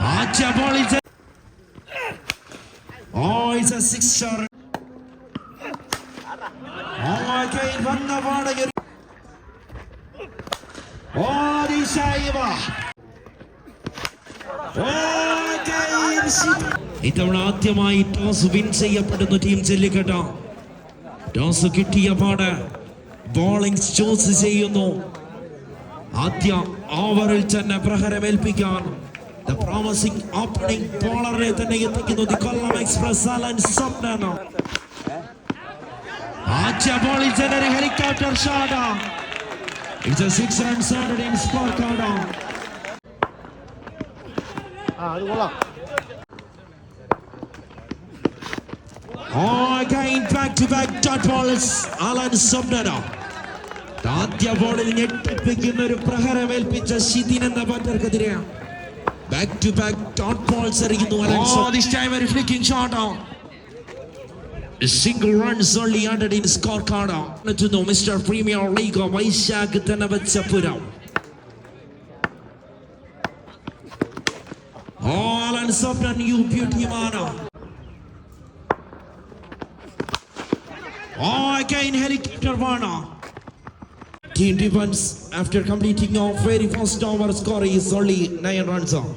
ആദ്യ ബോളിൽ ജെ- Oh, it's a sixer. Oh, again, വന്ന പാടകർ ഓ ദിശായിവ ഓ again, ശിവ. ഇത്തവണ ആദ്യമായി ടോസ് വിൻ ചെയ്യപ്പെടുന്ന ടീം ചെല്ലിക്കട്ടോ. ടോസ് കിട്ടിയ പാട്. ബോളിംഗ് ചൂസ് ചെയ്യുന്നു. ആദ്യ ഓവറിൽ തന്നെ പ്രഹരമേൽപ്പിക്കാൻ. ദ പ്രോമിസിംഗ് ഓപ്പണിംഗ് ബോളറെ തന്നെ എത്തിക്കുന്നു. The Kollam express Alan Swapna ആദ്യ ബോളിൽ തന്നെ ഒരു helicopter shot it's a 6 runs order in score card ആ അത് കൊള്ളാം. Oh, again back to back dot balls. Alan Sobnada. ആദ്യ ബോളിൽ ഞെട്ടിപ്പിക്കുന്ന ഒരു പ്രഹരമേൽപ്പിച്ച ശിതിൻ എന്ന ബാറ്റർക്കെതിരെയാണ് back to back dot balls എറിയുന്നു this time a flicking shot out. A single runs only added in എത്തുന്നു മിസ്റ്റർ പ്രീമിയർ ലീഗ് വൈശാഖ് തന്നെ വെച്ച പുരം ഓ Alan Swapna new beauty mana. Oh, again helicopter Varna. Team defense after completing our very first over score is only 9 runs on.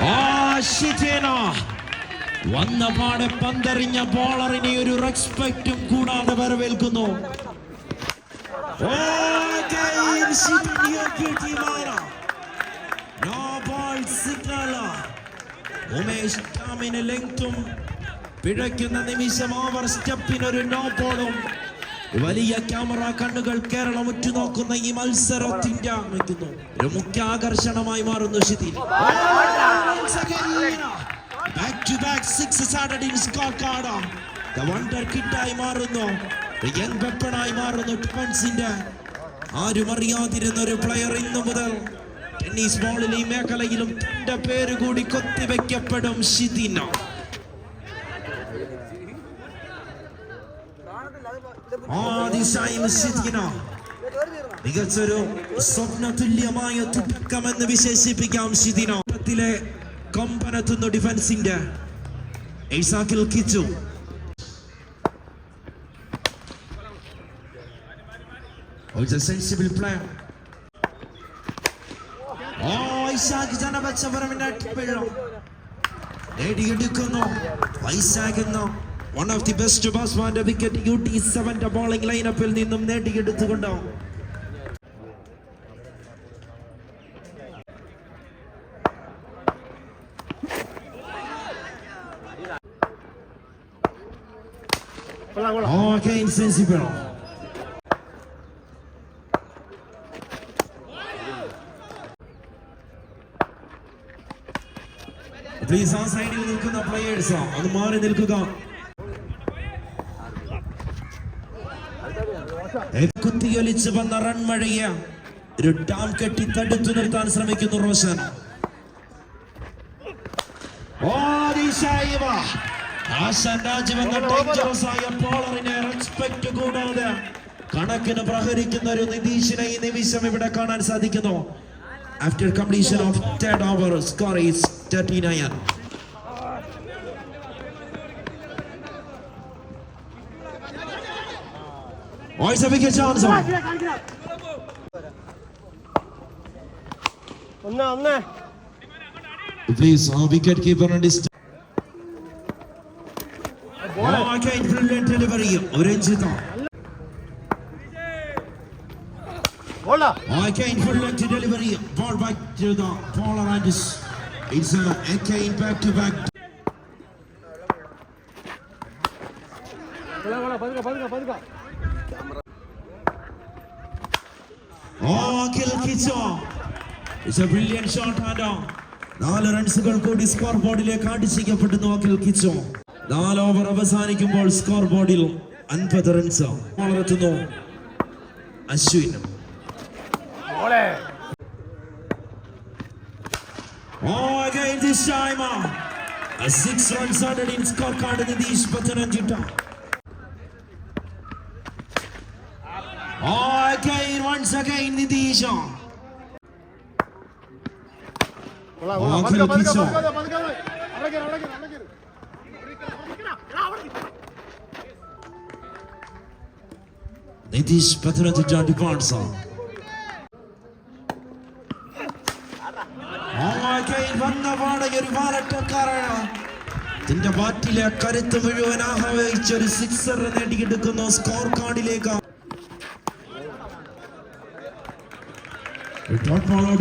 Oh. വന്ന പാടെ പന്തെറിഞ്ഞ ബോളറിനെ ഒരു റെസ്പെക്റ്റും കൂടാതെ വരവേൽക്കുന്നു Oh. Umesh ലെങ്തും പിഴയ്ക്കുന്ന നിമിഷം over സ്റ്റെപ്പിനൊരു no ബോളും വലിയ ക്യാമറ കണ്ണുകൾ കേരളം ഉറ്റുനോക്കുന്ന ഈ മത്സരത്തിന്റെ നിൽക്കുന്നു. ഒരു മുഖ്യ ആകർഷണമായി മാറുന്നു ഷിതിൽ back to back score wonder മാറുന്നു. മാറുന്നു ആരും അറിയാതിരുന്ന ഒരു പ്ലെയർ ഇന്നു മുതൽ ടെന്നീസ് ബോളിൽ ഈ മേഖലയിലും തന്റെ പേര് കൂടി കൊത്തിവെക്കപ്പെടും ഷിതിന ആദിശായും ഷിതിന മികച്ചൊരു സ്വപ്ന തുല്യമായ തുടക്കമെന്ന് വിശേഷിപ്പിക്കാം ഷിതിന ത്തിലെ കമ്പനെത്തുന്നു ഡിഫൻസിന്റെ ഏസാക്കിൽ കിച്ചു. ഐസാക്ക് ജനപച്ചപരമിന്റെ അട്ടിപ്പിഴം നേടിയെടുക്കുന്നു. വൈശാഖ് എന്ന ഓഫ് ദി ബെസ്റ്റ് ബാറ്റ്സ്മാന്റെ വിക്കറ്റ് യു ടി സെവന്റെ ബോളിംഗ് ലൈനപ്പിൽ നിന്നും നേടിയെടുത്തുകൊണ്ട്. പ്ലീസ് ആ സൈഡിൽ നിൽക്കുന്ന പ്ലെയേഴ്സ് അത് മാറി നിൽക്കുക കുത്തിയൊലിച്ച് വന്ന റൺ മഴയ? ഒരു ഡാം കെട്ടി തടുത്തു നിർത്താൻ ശ്രമിക്കുന്നു റോഷൻ. റെസ്പെക്ട് കൂടാതെ കണക്കിന് പ്രഹരിക്കുന്ന ഒരു നിതീഷിനെ ഈ നിമിഷം ഇവിടെ കാണാൻ സാധിക്കുന്നു. After completion of third over score is thirty nine Voice of wicket chance on. ഒന്ന് ഒന്ന് Please, our wicket keeper on distance. Oh, again, brilliant delivery. Oranjita. കൊള്ളാം Oh, again, brilliant delivery. Ball back to the bowler and it's, it's uh, again back to back. കൊള്ളാം കൊള്ളാം പതുക്കെ പതുക്കെ Oh, Kicho. It's a brilliant shot and uh, നാല് റൺസുകൾ കൂടി score ബോർഡിലേക്ക് അടിച്ചിക്കപ്പെടുന്നു അഖിൽ കിച്ചോ നാല് ഓവർ അവസാനിക്കുമ്പോൾ സ്കോർ ബോർഡിൽ അൻപത് റൺസ് വളർത്തുന്നു Ashwin Oh, again this time. uh, A six runs added in scorecard Nitish Pathananjita. Oh, again, once again, Nidisha. കൊള്ളാം കൊള്ളാം ഓ, പതുക്കെ പതുക്കെ കിളിപ്പിച്ചോ. പതുക്കെ പതുക്കെ അവിടെ കയറി അവിടെ കയറി അവിടെ കയറി നിതീഷ് പത്തനംതിട്ട ഡിപ്പാൻസ് വന്ന പാടെ ഒരു പാലട്ടക്കാരാണ് ഇതിന്റെ ബാറ്റിലെ കരുത്ത് മുഴുവൻ ആഹ്വാനിച്ച് ഒരു സിക്സർ നേടിയെടുക്കുന്നു സ്കോർ കാർഡിലേക്ക്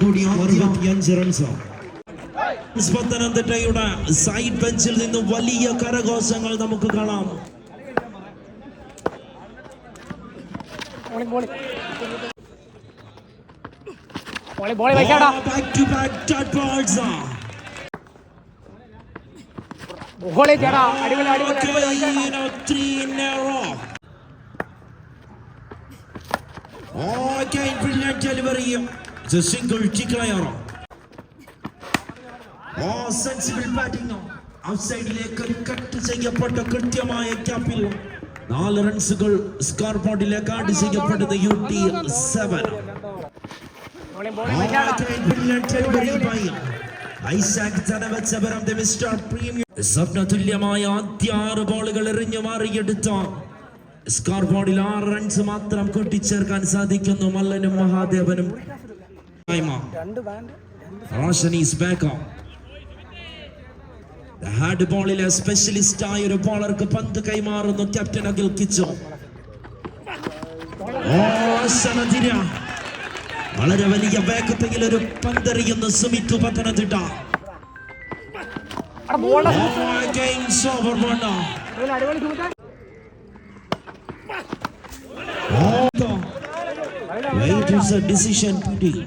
കൂടി അഞ്ച് റൺസ് പത്തനംതിട്ടയുടെ സൈഡ് ബെഞ്ചിൽ നിന്ന് വലിയ കരഘോഷങ്ങൾ നമുക്ക് കാണാം. ബോളി ബോളി a single declare. Oh, sensible batting. ഔട്ട്സൈഡിലേക്ക് ഒരു കട്ട് ചെയ്യപ്പെട്ട കൃത്യമായ ക്യാപ്പിൽ നാല് റൺസുകൾ സ്കോർ ബോർഡിലേക്ക് ആഡ് ചെയ്യപ്പെടുന്ന യു ടി സെവൻ സ്വപ്നതുല്യമായ ആദ്യ ആറ് ബോളുകൾ എറിഞ്ഞു മാറിയെടുത്ത സ്കോർ ബോർഡിൽ ആറ് റൺസ് മാത്രം കൂട്ടിച്ചേർക്കാൻ സാധിക്കുന്നു മല്ലനും മഹാദേവനും ഹാർഡ് ബോളിലെ സ്പെഷ്യലിസ്റ്റ് ആയ ഒരു ബോളർക്ക് പന്ത് കൈമാറുന്നു. ക്യാപ്റ്റൻ അഖിൽ കിച്ചോ വളരെ വലിയ വേഗത്തിൽ ഒരു പന്തെറിയുന്ന Sumith Pathanamthitta. wait is a decision today.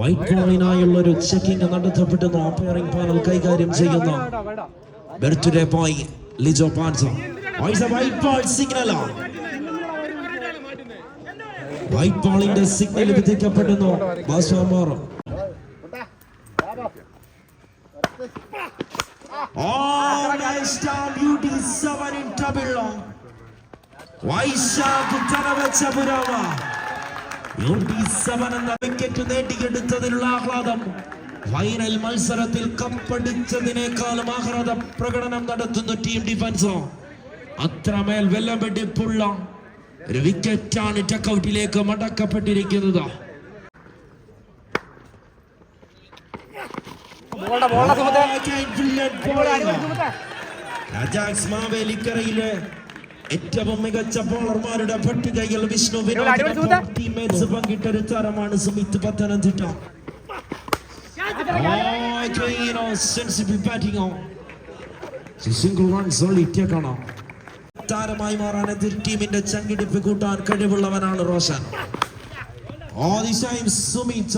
White ബോളിനായുള്ള ഒരു ചെക്കിംഗ് നടത്തപ്പെടുന്ന. അപ്പയറിംഗ് പാനൽ കൈകാര്യം ചെയ്യുന്ന. ബർത്ത്ഡേ ബോയ് ലിജോ പാൻസ വൈറ്റ് ബോൾ സിഗ്നൽ വൈറ്റ് ബോളിന്റെ സിഗ്നൽ വിധിക്കപ്പെടുന്നു ബാസ്വാമാർ Oh, nice down beauty seven in പുരാമ യു ടി സെവൻ എന്ന വിക്കറ്റ് നേടിയെടുത്തതിനുള്ള ആഹ്ലാദം. ഫൈനൽ മത്സരത്തിൽ കപ്പടിച്ചതിനേക്കാളും ആഹ്ലാദ പ്രകടനം നടത്തുന്ന ടീം ഡിഫൻസോ അത്രമേൽ വെല്ലമെടുപ്പുള്ള ഒരു വിക്കറ്റാണ് ടക്കൌട്ടിലേക്ക് മടക്കപ്പെട്ടിരിക്കുന്നത്. മാവേലിക്കരയിലെ ഏറ്റവും മികച്ച ബോളർമാരുടെ പട്ടികയിൽ വിഷ്ണു അടിപൊളി, അടിപൊളി സുഹൃത്തേ. ടീംമേറ്റ്സ് പങ്കിട്ട ഒരു താരമാണ് Sumith Pathanamthitta sensible batting single runs only ടേക്കണം താരമായി മാറാൻ എതിർ ടീമിന്റെ ചങ്കിടിപ്പ് കൂട്ടാൻ കഴിവുള്ളവനാണ് Roshan. All this time Sumith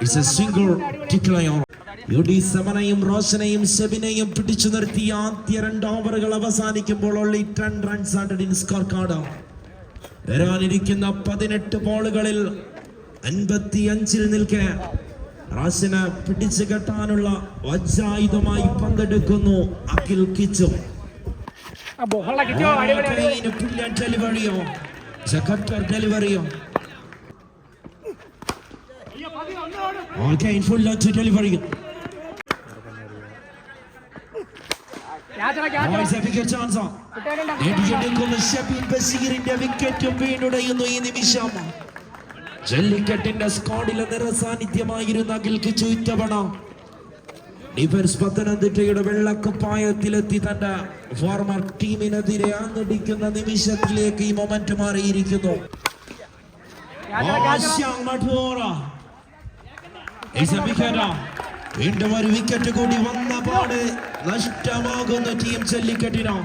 It's a single declare. യു സമനയും റോഷനെയും ഷെബിനെയും പിടിച്ചു നിർത്തി ആദ്യ രണ്ട് ഓവറുകൾ അവസാനിക്കുമ്പോൾ only ten runs add in score card വരാനിരിക്കുന്ന പതിനെട്ട് ബോളുകളിൽ അൻപത്തി അഞ്ചിൽ നിൽക്കെ റാഷിനെ പിടിച്ചു കെട്ടാനുള്ള വജ്രായുധമായി പങ്കെടുക്കുന്നു അഖിൽ കിച്ചു. ഡെലിവറിയോ ഡെലിവറിയോ ഓക്കെ ഫുൾ ഡെലിവറിയോ ക്യാച്ചടാ ക്യാച്ചടാ വിക്കറ്റ് ചാൻസ് കിട്ടാനുണ്ടോ നേടിയെടുക്കുന്ന ബഷീറിന്റെ വിക്കറ്റും വീണുടയുന്നു ഈ നിമിഷം. ജല്ലിക്കെട്ടിന്റെ സ്ക്വാഡിലെ നിറസാന്നിധ്യമായിരുന്ന അഖിൽക്ക് ചുറ്റവണ. ഡിഫൻസ് പത്തനംതിട്ടയുടെ വെള്ളക്കുപ്പായത്തിലെത്തി തന്റെ ഫോർമർ ടീമിനെതിരെ ആഞ്ഞടിക്കുന്ന നിമിഷത്തിലേക്ക് ഈ മൊമെന്റ് മാറിയിരിക്കുന്നു. ആശാങ് മഠോറ. വീണ്ടും ഒരു വിക്കറ്റ് കൂടി വന്ന പാട് നഷ്ടമാകുന്ന team ചെല്ലിക്കെട്ടിനോ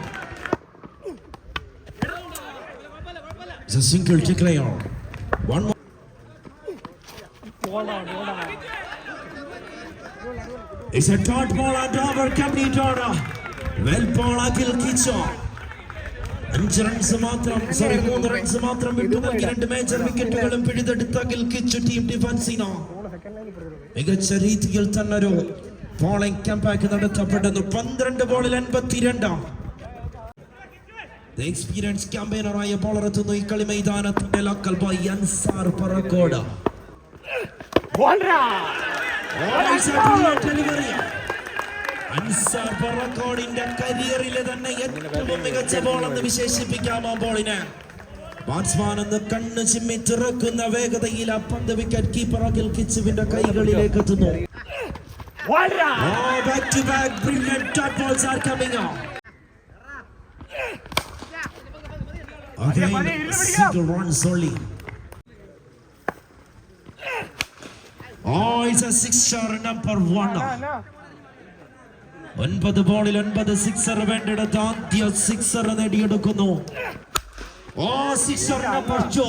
single a one It's a dot ball and over. Completed. Well ball Akil Kicho. അഞ്ച് റൺസ് മാത്രം സോറി മൂന്ന് റൺസ് മാത്രം വിട്ടു നൽകി രണ്ട് മേജർ വിക്കറ്റുകളും പിടിതെടുത്ത അഖിൽ കിച്ചു ടീം ഡിഫൻസിനോ മികച്ച രീതിയിൽ തന്നെ ഒരു ബോളിംഗ് ക്യാമ്പാക്ക് നടത്തപ്പെടുന്നു. പന്ത്രണ്ട് ബോളിൽ എൺപത്തിരണ്ടാം എക്സ്പീരിയൻസ് ക്യാമ്പയിനറായ ബോളർ എത്തുന്നു ഈ കളി മൈതാനത്തിന്റെ ലോക്കൽ ബോയ് അൻസാർ പറക്കോട്. അൻസാർ കരിയറിലെ തന്നെ ഏറ്റവും മികച്ച ബോൾ എന്ന് വിശേഷിപ്പിക്കാമോ ബോളിന് ബാറ്റ്സ്മാൻ എന്ന് കണ്ണ് ചിമ്മി തുറക്കുന്ന വേഗതയിൽ ആ പന്ത് വിക്കറ്റ് കീപ്പർ അഖിൽ കിച്ചുവിന്റെ കൈകളിലേക്ക് എത്തുന്നു. Oh. Oh. ഒൻപത് ബോളിൽ ഒൻപത് സിക്സർ വേണ്ടിടത്ത് ആദ്യ സിക്സർ നേടിയെടുക്കുന്നു. ഓ സിക്സർ നമ്പർ ടു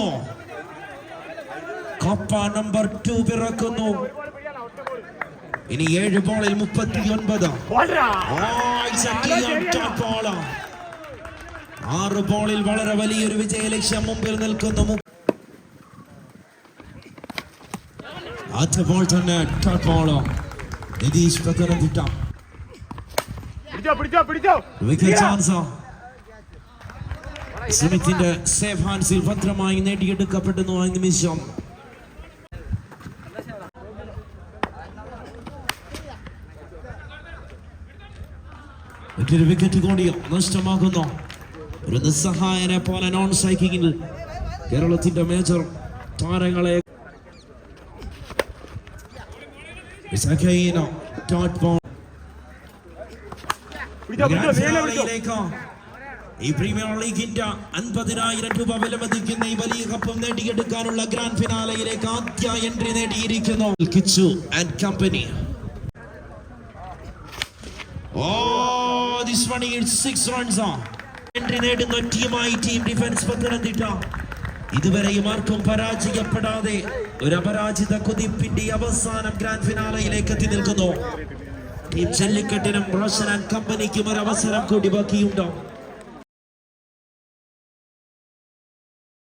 കപ്പ നമ്പർ ടു പിറക്കുന്നു ഇനി ഏഴ് ബോളിൽ മുപ്പത്തി ഒൻപത് ആറ് ബോളിൽ വളരെ വലിയൊരു വിജയ ലക്ഷ്യം മുമ്പിൽ നിൽക്കുന്നു. ആദ്യ ബോൾ തന്നെ ടോപ്പ് ബോൾ. നിതീഷ് പത്തനംതിട്ട പിടിച്ചോ പിടിച്ചോ പിടിച്ചോ. Wicket chance. സ്മിത്തിന്റെ സേഫ് ഹാൻഡ്സിൽ ഭദ്രമായി നേടിയെടുക്കപ്പെടുന്നു ആ നിമിഷം. മറ്റൊരു വിക്കറ്റ് കൂടി നഷ്ടമാകുന്നു. ഒരു നിസ്സഹായനെ പോലെ നോൺ സൈക്കിങ്ങിൽ കേരളത്തിന്റെ മേജർ താരങ്ങളെ സഖൈന ഈ പ്രീമിയർ ലീഗിന്റെ അൻപതിനായിരം രൂപ വിലമതിക്കുന്ന ഈ വലിയ കപ്പം നേടിയെടുക്കാനുള്ള ഗ്രാൻഡ് ഫിനാലയിലേക്ക് ആദ്യ entry നേടിയിരിക്കുന്നു. Kichu and company oh this one six runs entry നേടുന്ന ടീമായി ടീം ഡിഫൻസ് പത്തനംതിട്ട. ഇതുവരെയും ആർക്കും പരാജയപ്പെടാതെ ഒരു അപരാജിത കുതിപ്പിന്റെ അവസാനം ഗ്രാൻഡ് ഫിനാലയിലേക്ക് എത്തി നിൽക്കുന്നു. ടീം ജല്ലിക്കെട്ടിനും റോഷൻ കമ്പനിക്കും ഒരു അവസരം കൂടി ബാക്കിയുണ്ടോ.